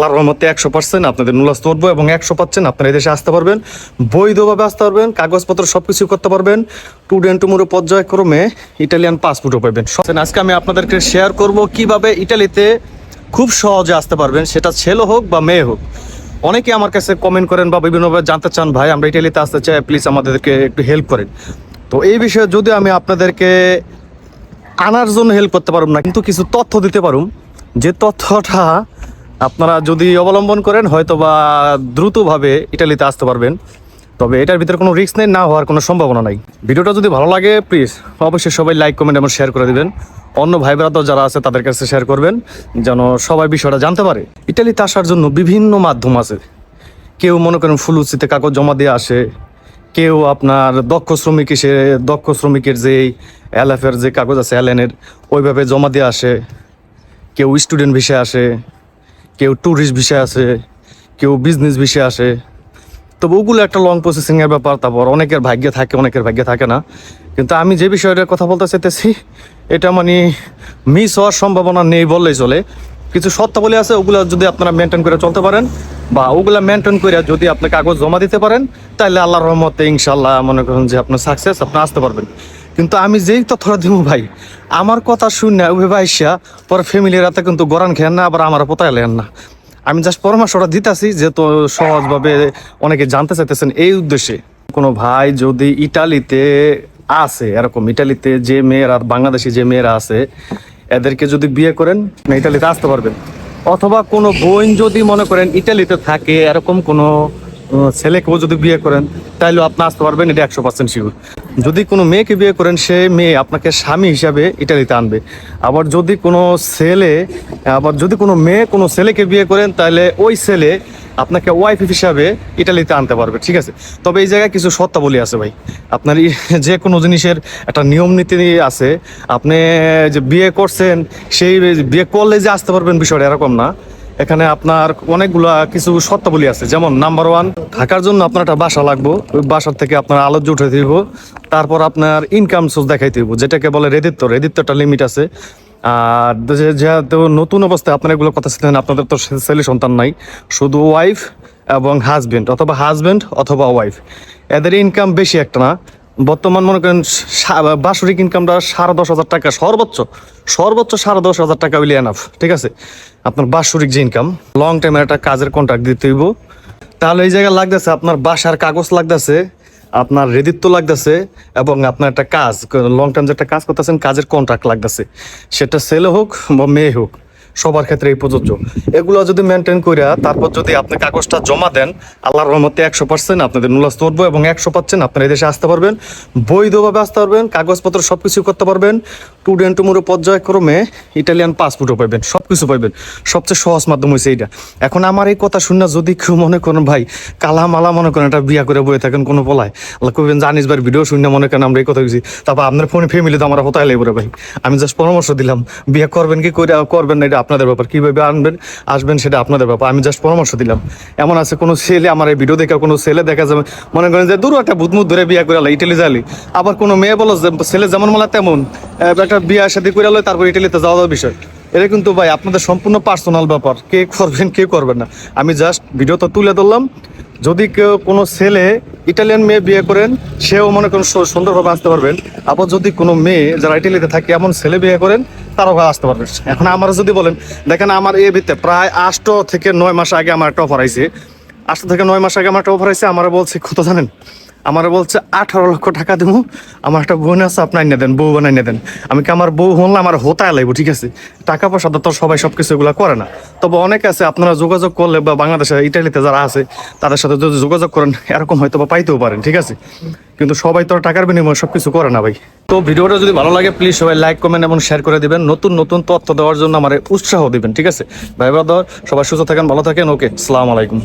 আল্লাহর রহমতে একশো পার্সেন্ট আপনাদের নুলাস্ত উঠবো এবং একশো পার্সেন্ট আপনারা এদেশে আসতে পারবেন, বৈধভাবে আসতে পারবেন, কাগজপত্র সব কিছু করতে পারবেন টুডেন্ট টুমোরো পর্যায়ক্রমে ইটালিয়ান পাসপোর্টও পাবেন। আজকে আমি আপনাদেরকে শেয়ার করব কীভাবে ইটালিতে খুব সহজে আসতে পারবেন, সেটা ছেলে হোক বা মেয়ে হোক। অনেকে আমার কাছে কমেন্ট করেন বা বিভিন্নভাবে জানতে চান, ভাই, আমরা ইটালিতে আসতে চাই প্লিজ আমাদেরকে একটু হেল্প করেন। তো এই বিষয়ে যদি আমি আপনাদেরকে আনার জন্য হেল্প করতে পারুম না, কিন্তু কিছু তথ্য দিতে পারুম। যে তথ্যটা আপনারা যদি অবলম্বন করেন হয়তো বা দ্রুতভাবে ইটালিতে আসতে পারবেন। তবে এটার ভিতরে কোনো রিস্ক নেই, না হওয়ার কোনো সম্ভাবনা নাই। ভিডিওটা যদি ভালো লাগে প্লিজ অবশ্যই সবাই লাইক কমেন্ট এবং শেয়ার করে দিবেন। অন্য ভাই ব্রাদার যারা আছে, তাদের কাছে শেয়ার করবেন, যেন সবাই বিষয়টা জানতে পারে। ইটালিতে আসার জন্য বিভিন্ন মাধ্যম আছে। কেউ মনে করেন ফুলুচিতে কাগজ জমা দিয়ে আসে। কেউ আপনার দক্ষ শ্রমিক এসে, দক্ষ শ্রমিকের যে এলএফের যে কাগজ আছে এলএনের ওইভাবে জমা দিয়ে আসে। কেউ স্টুডেন্ট ভিসে আসে। কেউ ট্যুরিস্ট ভিসে আসে, কেউ বিজনেস ভিসে আসে। তবে ওগুলো একটা লং প্রসেসিংয়ের ব্যাপার, তারপর অনেকের ভাগ্যে থাকে, অনেকের ভাগ্যে থাকে না। কিন্তু আমি যে বিষয়টার কথা বলতে চাইতেছি, এটা মানে মিস হওয়ার সম্ভাবনা নেই বললেই চলে। কিছু শর্তাবলী আছে, ওগুলো যদি আপনারা মেনটেন করে চলতে পারেন, বা ওগুলা মেনটেন করে যদি আপনি কাগজ জমা দিতে পারেন তাহলে আল্লাহর রহমতে ইনশাল্লাহ মনে করেন যে আপনার সাকসেস আপনি আসতে পারবেন। কিন্তু আমি যেই তথ্যটা দিব ভাই, আমার কথা শুনে ওই ভাইসা পরে ফ্যামিলির রাতে কিন্তু গরান খেয়েন না, আবার আমার পোতায় লেন না। আমি জাস্ট পরামর্শটা দিতেছি যেহেতু সহজভাবে অনেকে জানতে চাইতেছেন এই উদ্দেশ্যে। কোনো ভাই যদি ইটালিতে আছে, এরকম ইটালিতে যে মেয়েরা, বাংলাদেশি যে মেয়েরা আছে, এদেরকে যদি বিয়ে করেন ইটালিতে আসতে পারবেন। অথবা কোনো বোন যদি মনে করেন ইটালিতে থাকে, এরকম কোনো ছেলেকেও যদি বিয়ে করেন তাহলে আপনি আসতে পারবেন, এটা একশো পার্সেন্ট শিওর যদি কোনো মেয়েকে বিয়ে করেন, সে মেয়ে আপনাকে স্বামী হিসাবে ইটালিতে আনবে। আবার যদি কোনো ছেলে, আবার যদি কোনো মেয়ে কোনো ছেলেকে বিয়ে করেন তাহলে ওই ছেলে আপনাকে ওয়াইফ হিসাবে ইটালিতে আনতে পারবে, ঠিক আছে? তবে এই জায়গায় কিছু শর্তাবলী আছে ভাই। আপনার যে কোনো জিনিসের একটা নিয়ম নীতি আছে। আপনি যে বিয়ে করছেন, সেই বিয়ে করলে যে আসতে পারবেন বিষয়টা এরকম না। এখানে আপনার অনেকগুলা কিছু শর্তাবলী আছে। যেমন নাম্বার ওয়ান থাকার জন্য আপনার একটা বাসা লাগবো। ওই বাসার থেকে আপনার আলোচ্য উঠে দিব তারপর আপনার ইনকাম সোর্স দেখাইতে দিব যেটাকে বলে রেদিত্ব রেদিত্বটা লিমিট আছে। আর যেহেতু নতুন অবস্থায় আপনার এগুলো কথা ছিলেন আপনাদের তো ছেলে সন্তান নাই। শুধু ওয়াইফ এবং হাজবেন্ড অথবা হাজবেন্ড অথবা ওয়াইফ এদের ইনকাম বেশি একটা না। বর্তমান মনে করেন বাৎসরিক ইনকামটা সাড়ে দশ হাজার টাকা, সর্বোচ্চ সর্বোচ্চ সাড়ে দশ হাজার টাকা হইলে এনাফ ঠিক আছে? আপনার বাৎসরিক যে ইনকাম লং টাইমের একটা কাজের কন্ট্রাক্ট দিতে হইব। তাহলে এই জায়গায় লাগতেছে আপনার বাসার কাগজ লাগতেছে, আপনার রেদিত্ব লাগতেছে, এবং আপনার একটা কাজ লং টাইম যে একটা কাজ করতেছেন, কাজের কন্ট্রাক্ট লাগতেছে। সেটা ছেলে হোক বা মেয়ে হোক সবার ক্ষেত্রে এই প্রযোজ্য। এগুলো যদি মেনটেন করিয়া তারপর যদি আপনি কাগজটা জমা দেন, আল্লাহর রহমতে একশো পার্সেন্ট আপনাদের নুলাস্ত উঠবো এবং একশো পার্সেন্ট আপনার দেশে আসতে পারবেন, বৈধভাবে আসতে পারবেন, কাগজপত্র সব কিছু করতে পারবেন টুডেন্ট টুমোরো পর্যায়ক্রমে ইটালিয়ান পাসপোর্টও পাইবেন সব কিছু পাইবেন। সবচেয়ে সহজ মাধ্যম হয়েছে এইটা। এখন আমার এই কথা শুনে যদি কেউ মনে করেন, ভাই, কালা মালা মনে করেন একটা বিয়া করে বয়ে থাকেন, কোনো পলায় আল্লাহ কবেন জানিস ভাই ভিডিও শুনে মনে করেন, আমরা এই কথা বলছি তারপর আপনার ফোনে ফ্যামিলি তো আমার হতায় লাগবে ভাই। আমি জাস্ট পরামর্শ দিলাম, বিয়ে করবেন কি করে করবেন না এটা আপনাদের ব্যাপার, কীভাবে আনবেন, আসবেন সেটা আপনাদের ব্যাপার। আমি জাস্ট পরামর্শ দিলাম। এমন আছে কোনো ছেলে, আমার এই ভিডিও দেখে কোনো ছেলে দেখা যাবে, মনে করেন যে দূর একটা ভূতমুত ধরে বিয়ে করে ইটালি যালি আবার কোনো মেয়ে বলো ছেলে যেমন মালা তেমন একটা বিয়ে সাথে করে তারপর ইটালিতে যাওয়া যাওয়ার বিষয়। এটা কিন্তু ভাই, আপনাদের সম্পূর্ণ পার্সোনাল ব্যাপার, কে করবেন কে করবেন না। আমি জাস্ট ভিডিওটা তুলে ধরলাম। যদি কেউ কোনো ছেলে ইটালিয়ান মেয়ে বিয়ে করেন, সেও মনে করেন সুন্দরভাবে আসতে পারবেন। আবার যদি কোনো মেয়ে যারা ইটালিতে থাকে, এমন ছেলে বিয়ে করেন তারাও আসতে পারবেন এখন আমার যদি বলেন, দেখেন আমার এ ভিত্তে প্রায় আষ্ট থেকে নয় মাস আগে আমার একটা অফার আইছে। আষ্ট থেকে নয় মাস আগে আমার একটা অফার আইছে, আমার বলছে কত জানেন আমার বলছে, আঠারো লক্ষ টাকা দেবো আমার একটা বোন আছে আপনার আইনে দেন, বউ বানাইনে দেন। আমি কি আমার বউ হলে আমার হতায় লাগবো ঠিক আছে? টাকা পয়সা তো সবাই সব কিছু এগুলো করে না। তবে অনেক আছে, আপনারা যোগাযোগ করলে বা বাংলাদেশে ইটালিতে যারা আছে, তাদের সাথে যদি যোগাযোগ করেন, এরকম হয়তো বা পাইতেও পারেন, ঠিক আছে? কিন্তু সবাই তো টাকার বিনিময়ে সব কিছু করে না ভাই। তো ভিডিওটা যদি ভালো লাগে প্লিজ সবাই লাইক কমেন্ট এবং শেয়ার করে দিবেন। নতুন নতুন তথ্য দেওয়ার জন্য আমার উৎসাহ দিবেন, ঠিক আছে? ভাই ব্রাদার সবাই সুস্থ থাকেন, ভালো থাকেন ওকে আসসালামু আলাইকুম।